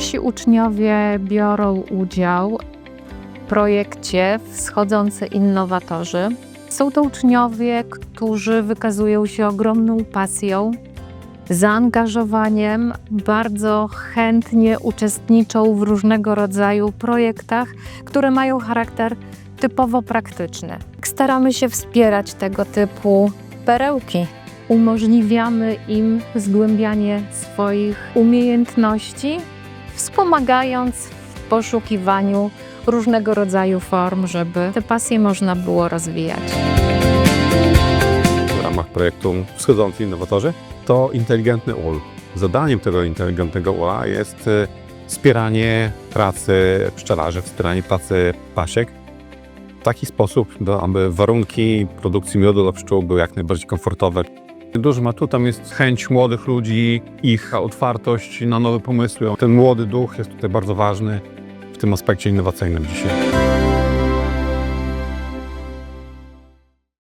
Nasi uczniowie biorą udział w projekcie Wschodzący Innowatorzy. Są to uczniowie, którzy wykazują się ogromną pasją, zaangażowaniem, bardzo chętnie uczestniczą w różnego rodzaju projektach, które mają charakter typowo praktyczny. Staramy się wspierać tego typu perełki. Umożliwiamy im zgłębianie swoich umiejętności, wspomagając w poszukiwaniu różnego rodzaju form, żeby te pasje można było rozwijać. w ramach projektu Wschodzący Innowatorzy, to inteligentny ul. Zadaniem tego inteligentnego ula jest e, wspieranie pracy pszczelarzy, wspieranie pracy pasiek w taki sposób, aby warunki produkcji miodu dla pszczół były jak najbardziej komfortowe. Dużym atutem jest chęć młodych ludzi, ich otwartość na nowe pomysły. Ten młody duch jest tutaj bardzo ważny w tym aspekcie innowacyjnym dzisiaj.